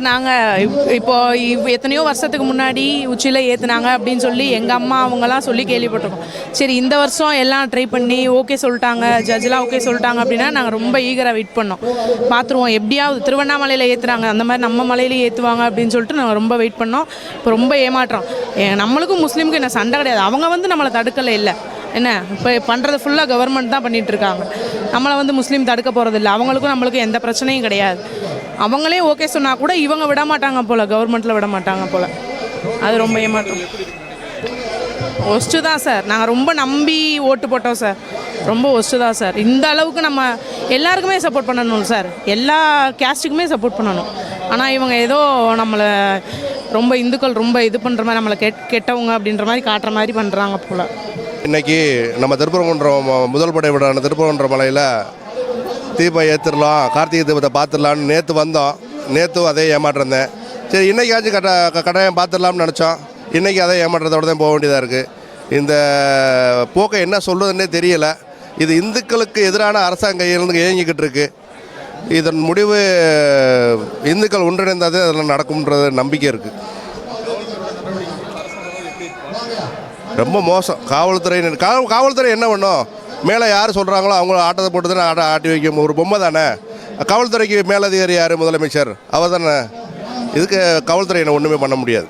நாங்கள் இப்போ இவ் எத்தனையோ வருஷத்துக்கு முன்னாடி உச்சியில் ஏற்றுனாங்க அப்படின்னு சொல்லி எங்கள் அம்மா அவங்கலாம் சொல்லி கேள்விப்பட்டிருக்கோம். சரி இந்த வருஷம் எல்லாம் ட்ரை பண்ணி ஓகே சொல்லிட்டாங்க. ஜட்ஜெலாம் ஓகே சொல்லிட்டாங்க அப்படின்னா நாங்கள் ரொம்ப ஈகராக வெயிட் பண்ணோம். பார்த்துருவோம் எப்படியாவது திருவண்ணாமலையில் ஏற்றுறாங்க அந்த மாதிரி நம்ம மலையில ஏற்றுவாங்க அப்படின்னு சொல்லிட்டு நாங்கள் ரொம்ப வெயிட் பண்ணோம். இப்போ ரொம்ப ஏமாற்றம். ஏ, நம்மளுக்கும் முஸ்லீமுக்கும் என்ன சண்டை கிடையாது. அவங்க வந்து நம்மளை தடுக்கலை இல்லை. என்ன? இப்போ பண்ணுறது ஃபுல்லாக கவர்மெண்ட் தான் பண்ணிகிட்ருக்காங்க இருக்காங்க. நம்மளை வந்து முஸ்லீம் தடுக்க போகிறதில்ல அவங்களுக்கும் நம்மளுக்கும் எந்த பிரச்சனையும் கிடையாது. அவங்களே ஓகே சொன்னால் கூட இவங்க விட மாட்டாங்க போல் கவர்மெண்ட்டில் விட மாட்டாங்க போல். அது ரொம்ப ஏமாற்றம். ஒஸ்ட்டு தான் சார் நாங்கள் ரொம்ப நம்பி ஓட்டு போட்டோம் சார் ரொம்ப ஒஸ்ட்டு தான் சார் இந்த அளவுக்கு நம்ம எல்லாருக்குமே சப்போர்ட் பண்ணணும் சார் எல்லா கேஸ்ட்டுக்குமே சப்போர்ட் பண்ணணும். ஆனால் இவங்க ஏதோ நம்மளை ரொம்ப இந்துக்கள் ரொம்ப இது பண்ணுற மாதிரி நம்மளை கெட் கெட்டவங்க அப்படின்ற மாதிரி காட்டுற மாதிரி பண்ணுறாங்க போல். இன்னைக்கு நம்ம திருப்பரங்குன்றம் முதல் படை விடான திருப்பரங்குன்ற மலையில் தீபம் ஏற்றிடலாம் கார்த்திகை தீபத்தை பார்த்துடலான்னு நேற்று வந்தோம். நேற்றும் அதே ஏமாற்றிருந்தேன் சரி இன்றைக்காச்சும் கட்ட க- கட்டாயம் பார்த்துடலாம்னு நினச்சோம். இன்றைக்கி அதே ஏமாற்றத்தோடு தான் போக வேண்டியதாக இருக்குது இந்த போக்கை என்ன சொல்லுதுன்னே தெரியலை. இது இந்துக்களுக்கு எதிரான அரசாங்க இருந்து இயங்கிக்கிட்டு இருக்கு. இதன் முடிவு இந்துக்கள் ஒன்றிணைந்தாதே அதெல்லாம் நடக்கும்ன்றது நம்பிக்கை இருக்குது ரொம்ப மோசம். காவல்துறை காவல் காவல்துறை என்ன பண்ணும்? மேலே யார் சொல்கிறாங்களோ அவங்கள ஆட்டத்தை போட்டு தானே ஆட்ட ஆட்டி வைக்கும் ஒரு பொம்மை தானே? காவல்துறைக்கு மேலதிகாரி யார் முதலமைச்சர்? அவர் தானே இதுக்கு காவல்துறை என்ன ஒன்றுமே பண்ண முடியாது.